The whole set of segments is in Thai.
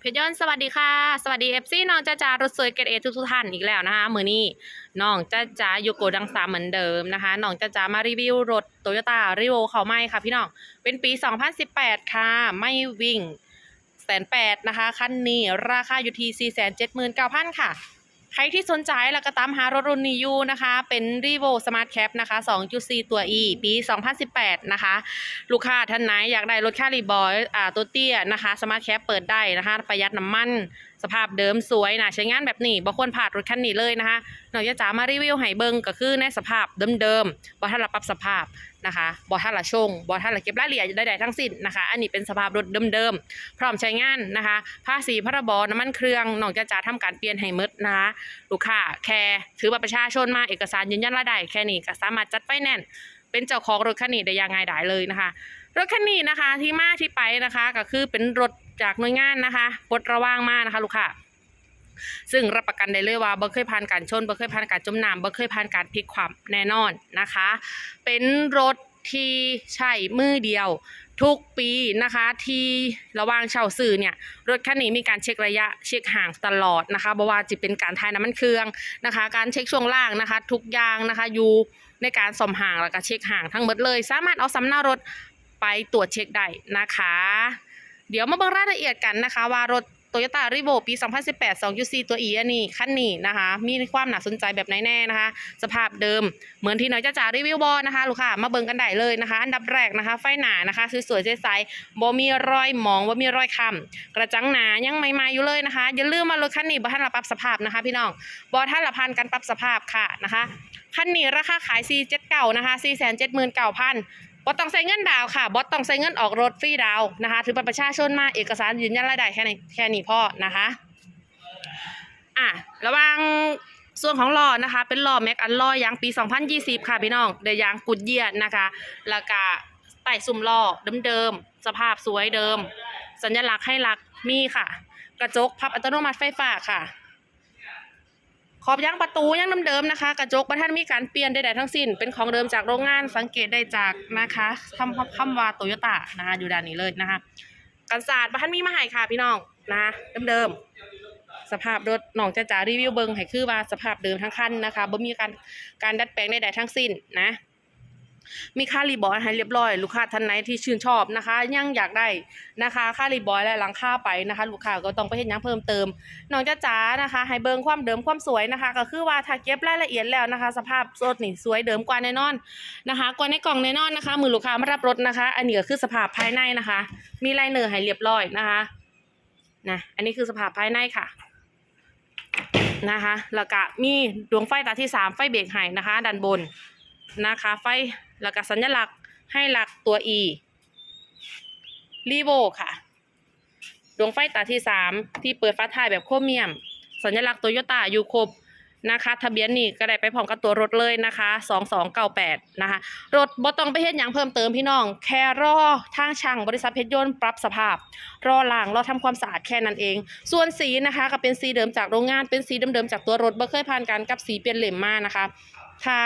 เพชรยนสวัสดีค่ะ สวัสดีเอฟซีน้องจ้าจ้ารถสวยเกตเอทุกท่านอีกแล้วนะคะมือนี้น้องจ้าจ้าอยู่โกดังสามเหมือนเดิมนะคะน้องจ้าจ้ามารีวิวรถโตโยต้ารีโวเขาไม่ค่ะพี่น้องเป็นปี 2018 ค่ะ ไม่วิ่งแสนแปดนะคะ คันนี้ราคาอยู่ที่ 479,000 ค่ะ ใครที่สนใจแล้วก็ตามหารถรุ่นนี้อยู่นะคะ เป็น r e v o Smart Cap นะคะ 2.4 ตัว E ปี 2018 นะคะ ลูกค้าท่านไหนอยากได้รถค่ารีบอยอ่าตัวเตี้ยนะคะ Smart Cap เปิดได้นะคะ ประหยัดน้ำมันสภาพเดิมสวยนะใช้งานแบบนี้บ่ควรผ่านรถคันนี้เลยนะคะนอกจากจะมารีวิวให้เบิงก็คือในสภาพเดิมๆบ่ทันละปรับสภาพนะคะบ่ทันละชงบ่ทันละเก็บรายละเอียดใดๆทั้งสิ้นนะคะ อันนี้เป็นสภาพรถเดิมๆพร้อมใช้งานนะคะ ภาษีพรบน้ำมันเครื่องนอกจากจะทำการเปลี่ยนให้หมดนะคะลูกค้าแค่ถือบัตรประชาชนมาเอกสารยืนยันรายได้แค่นี้ก็สามารถจัดไฟแนนซ์เป็นเจ้าของรถคันนี้ได้ย่างง่ายดายเลยนะคะ รถคันนี้นะคะที่มาที่ไปนะคะก็คือเป็นรถ จากหน่วยงานนะคะปลดระว่างมานะคะลูกค้าซึ่งรับประกันได้เลยว่าบ่เคยผ่านการชนบ่เคยผ่านการจมน้ำบ่เคยผ่านการพลิกความแน่นอนนะคะ เป็นรถที่ใช้มือเดียวทุกปีนะคะที่ระว่างเช่าซื้อเนี่ยรถคันนี้มีการเช็คระยะเช็คห่างตลอดนะคะบ่ว่าจะเป็นการทายน้ำมันเครื่องนะคะ การเช็คช่วงล่างนะคะ ทุกอย่างนะคะอยู่ในการสมห่างแล้วก็เช็คห่างทั้งหมดเลย สามารถเอาสำเนารถไปตรวจเช็คได้นะคะ เดี๋ยวมาเบิ่งรายละเอียดกันนะคะว่ารถโตโยต้ารีโวปี 2018 2.4 ตัวอันนี้คันนี้นะคะ มีความหนาสนใจแบบไหนแน่นะคะ สภาพเดิมเหมือนที่น้อยจ้าจ๋ารีวิวบอนะคะ ลูกค้ามาเบิ่งกันได้เลยนะคะ อันดับแรกนะคะ ไฟหนานะคะสวยๆใสๆบ่มีรอยหมองบ่มีรอยค้ำกระจังหนายังใหม่ๆอยู่เลยนะคะ อย่าลืมมารถคันนี้บ่ทันละปรับสภาพนะคะ พี่น้องบ่ทันละพันกันปรับสภาพค่ะนะคะคันนี้ราคาขาย 479 นะคะ 479,000 บอต้องใส่เงินดาวค่ะบอต้องใส่เงินออกรถฟรีดาวนะคะถือบัตรประชาชนมาเอกสารยืนยันรายได้แค่นี้แค่นี้พอนะคะอะระว่างส่วนของล้อนะคะ เป็นล้อแม็กอันล้อยางปี 2020 ค่ะพี่น้องเดยางกุดเยียดนะคะแล้วก็ไต่ซุ่มล้อเดิมๆสภาพสวยเดิม สัญลักษณ์ให้ลักมีค่ะ กระจกพับอัตโนมัติไฟฟ้าค่ะ ขอบยางประตูยังเดิมๆนะคะ กระจกบัท่านมีการเปลี่ยนใดๆทั้งสิ้น เป็นของเดิมจากโรงงานสังเกตได้จากนะคะคำคำว่าโตโยต้านะคะอยู่ด้านนี้เลยนะคะกันศาสตร์บัท่านมีมาให้ค่ะพี่น้องนะเดิมๆสภาพรถหนองจะจ่ารีวิวเบิงให้คือว่าสภาพเดิมทั้งคันนะคะบ่มีการการดัดแปลงใดๆทั้งสิ้นนะ มีค่ารีบอยให้เรียบร้อย ลูกค้าท่านไหนที่ชื่นชอบนะคะ ยังอยากได้นะคะค่ารีบอยและหลังค่าไปนะคะ ลูกค้าก็ต้องไปเห็นยังเพิ่มเติมน้องจ้าจ๋านะคะให้เบิ่งความเดิมความสวยนะคะ ก็คือว่าถ้าเก็บรายละเอียดแล้วนะคะ สภาพรถนี่สวยเดิมกว่าแน่นอนนะคะ กว่าในกล่องแน่นอนนะคะ มือลูกค้ามารับรถนะคะ อันนี้ก็คือสภาพภายในนะคะ มีลายเนอร์ให้เรียบร้อยนะคะนะอันนี้คือสภาพภายในค่ะนะคะแล้วก็มีดวงไฟตาที่สามไฟเบรกให้นะคะ ด้านบน นะคะไฟแล้วก็สัญลักษณ์ให้หลักตัว E รีโวค่ะ ดวงไฟตาที่สามที่เปิดฟ้าท้ายแบบโครเมียม สัญลักษณ์โตโยต้าอยู่ครบนะคะทะเบียนนี่ก็ได้ไปพร้อมกับตัวรถเลยนะคะ2298นะคะรถบ่ต้องไปเฮ็ดหยังเพิ่มเติมพี่น้อง แค่รอทางช่างบริษัทเพชรยนต์ปรับสภาพ รอล้างรอทำความสะอาดแค่นั้นเอง ส่วนสีนะคะก็เป็นสีเดิมจากโรงงานเป็นสีเดิมๆจากตัวรถบ่เคยผ่านการกับสีเปลี่ยนเหล่มมานะคะถ้า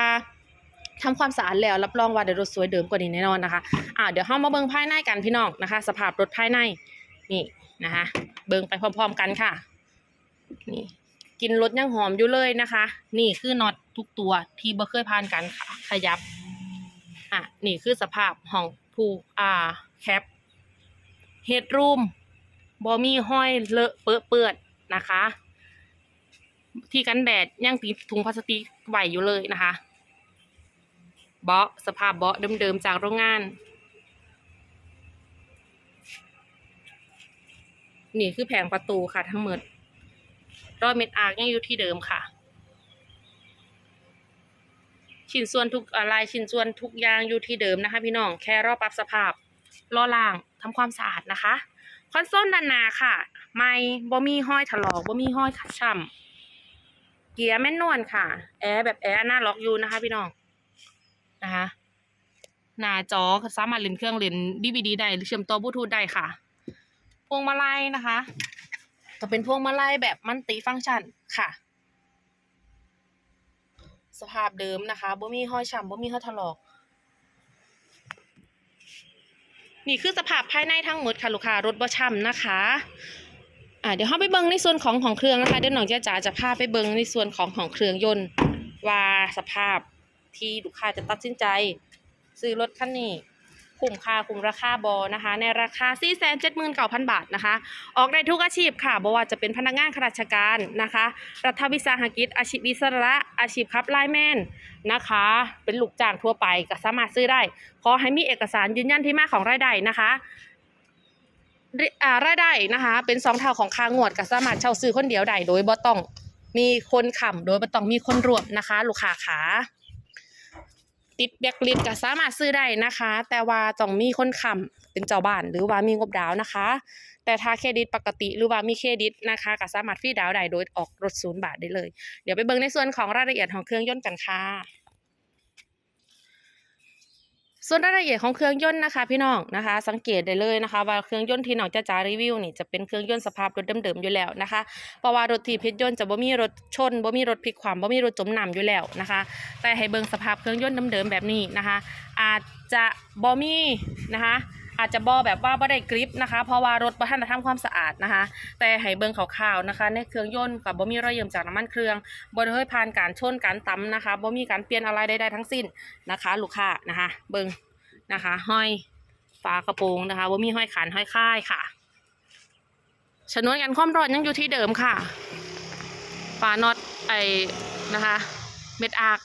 ทำความสะอาดแล้วรับรองว่าเดี๋ยวรถสวยเดิมกว่านี้แน่นอนนะคะอ่าเดี๋ยวเฮามาเบิ่งภายในกันพี่น้องนะคะ สภาพรถภายในนี่นะคะเบิ่งไปพร้อม ๆกันค่ะนี่กินรถยังหอมอยู่เลยนะคะ นี่คือน็อตทุกตัวที่บ่เคยผ่านการขยับอะนี่คือสภาพของผู้อ่าแคปเฮดรูมบ่มีห้อยเลอะเปื้อเปื้อนนะคะ ที่กันแดดยังติดถุงพลาสติกไหวอยู่เลยนะคะ เบาะสภาพเบาะเดิมๆจากโรงงาน นี่คือแผงประตูค่ะทั้งหมดรอยเม็ดอาร์กยังอยู่ที่เดิมค่ะ ชิ้นส่วนทุกอะไรชิ้นส่วนทุกอย่างอยู่ที่เดิมนะคะ พี่น้องแค่รอปรับสภาพรอล่างทำความสะอาดนะคะคอนโซลด้านหน้าค่ะ ไม่บ่มีห้อยถลอกบ่มีห้อยขัดช่ำเกียร์แม่นนวลค่ะ แอร์แบบแอร์หน้าล็อกอยู่นะคะ พี่น้อง นะคะหน้าจอสามารถเล่นเครื่องเล่นดีวดีได้หรือเชื่อมต่อบลูทูธได้ค่ะ พวงมาลัยนะคะก็เป็นพวงมาลัยแบบมันติฟังก์ชันค่ะ สภาพเดิมนะคะบ่มีห้อยฉ่ำบ่มีห้อยถลอกนี่คือสภาพภายในทั้งหมดค่ะลูกค้ารถบ่ช้ำนะคะอ่าเดี๋ยวเราไปเบิ่งในส่วนของของเครื่องนะคะเดี๋ยวน้องจ้าจ๋าจะพาไปเบิ่งในส่วนของของเครื่องยนต์ว่าสภาพ ที่ลูกค้าจะตัดสินใจ ซื้อรถคันนี้คุ้มค่าคุ้มราคาบอนะคะ ในราคา 479,000 บาทนะคะ ออกได้ทุกอาชีพค่ะบ่ว่าจะเป็นพนักงานข้าราชการนะคะ รัฐวิสาหกิจ อาชีพอิสระอาชีพขับไลแมนนะคะ เป็นลูกจ้างทั่วไปก็สามารถซื้อได้ ขอให้มีเอกสารยืนยันที่มาของรายได้นะคะราายได้นะคะ เป็นสองเท่าของค่างวดก็สามารถเช่าซื้อคนเดียวได้โดยบ่ต้องมีคนค้ำโดยบ่ต้องมีคนรวมนะคะ ลูกค้าขา ติดแบล็กลิสก็สามารถซื้อได้นะคะ แต่ว่าต้องมีคนค้ำเป็นเจ้าบ้านหรือว่ามีงบดาวนะคะ แต่ถ้าเครดิตปกติหรือว่ามีเครดิตนะคะก็สามารถฟรีดาวน์ได้โดยออกรถศูนย์บาทได้เลย เดี๋ยวไปเบิ่งในส่วนของรายละเอียดของเครื่องยนต์กันค่ะ ส่วนรายละเอียดของเครื่องยนต์นะคะพี่น้องนะคะ สังเกตได้เลยนะคะ ว่าเครื่องยนต์ที่น้องจะจารีวิวนี่จะเป็นเครื่องยนต์สภาพรถเดิมๆอยู่แล้วนะคะเพราะว่ารถที่พิษยนต์จะบ่มีรถชนบ่มีรถพลิกความบ่มีรถจมน้ำอยู่แล้วนะคะ แต่ให้เบิ่งสภาพเครื่องยนต์เดิมๆแบบนี้นะคะ อาจจะบ่มีนะคะ อาจจะบ่แบบว่าบ่ได้กริปนะคะ เพราะว่ารถบ่ทันได้ทำความสะอาดนะคะ แต่ให้เบิ่งคร่าวๆนะคะ ในเครื่องยนต์กับบ่มีรอยเยิมจากน้ำมันเครื่องบ่ได้เคยผ่านการชนการตำนะคะบ่มีการเปลี่ยนอะไรใดๆทั้งสิ้นนะคะ ลูกค้านะคะ เบิ่งนะคะห้อยฝากระโปรงนะคะบ่มีห้อยขันห้อยค่ายค่ะชนวนกันความร้อนยังอยู่ที่เดิมค่ะฝาน็อตไอนะคะ เม็ดอาร์ค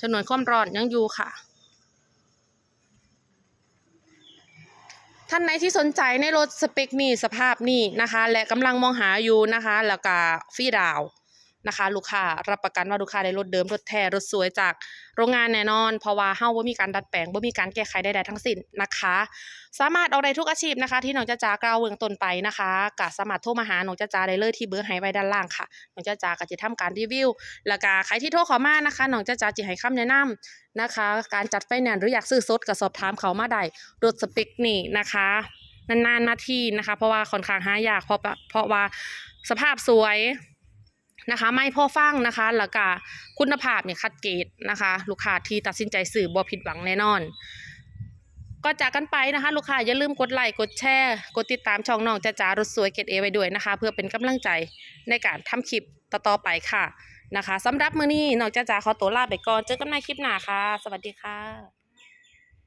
ชนวนความร้อนยังอยู่ค่ะ ท่านไหนที่สนใจในรถสเปคนี้สภาพนี้นะคะ และกำลังมองหาอยู่นะคะ แล้วก็ฟรีดาว นะคะ ลูกค้ารับประกันว่าลูกค้าได้รถเดิมรถแท้รถสวยจากโรงงานแน่นอน เพราะว่าเฮาบ่ามีการดัดแปลงบ่ามีการแก้ไขใดๆทั้งสิ้นนะคะ สามารถออกได้ทุกอาชีพนะคะ ที่น้องจ้าจากล่าวเบื้องต้นไปนะคะก็สามารถโทรมาหาน้องจ้าจาได้เลยที่เบอร์ใหไว้ด้านล่างค่ะน้องจ้าจาก็จะทำการรีวิว แล้วก็ใครที่โทรข้ามานะคะน้องจ้าจาจะให้คำแนะนำนะคะ การจัดไฟแนนซ์หรืออยากซื้อสดก็สอบถามเขามาได้รถสเปคนี่นะคะนานๆนาทีนะคะ เพราะว่าค่อนข้างหายากเพราะเพราะว่าสภาพสวย นะคะ ไม่พ่อฟังนะคะแล้วก็คุณภาพเนี่ยคัดเกรดนะคะ ลูกค้าที่ตัดสินใจซื้อบ่ผิดหวังแน่นอน ก็จากกันไปนะคะ ลูกค้าอย่าลืมกดไลค์กดแชร์กดติดตามช่องน้องจ้าจ๋ารถสวยเกรดเอไว้ด้วยนะคะ เพื่อเป็นกำลังใจในการทำคลิปต่อๆไปค่ะนะคะสำหรับมื้อนี้น้องจ้าจ๋าขอตัวลาไปก่อนเจอกันใหม่คลิปหน้าค่ะ สวัสดีค่ะ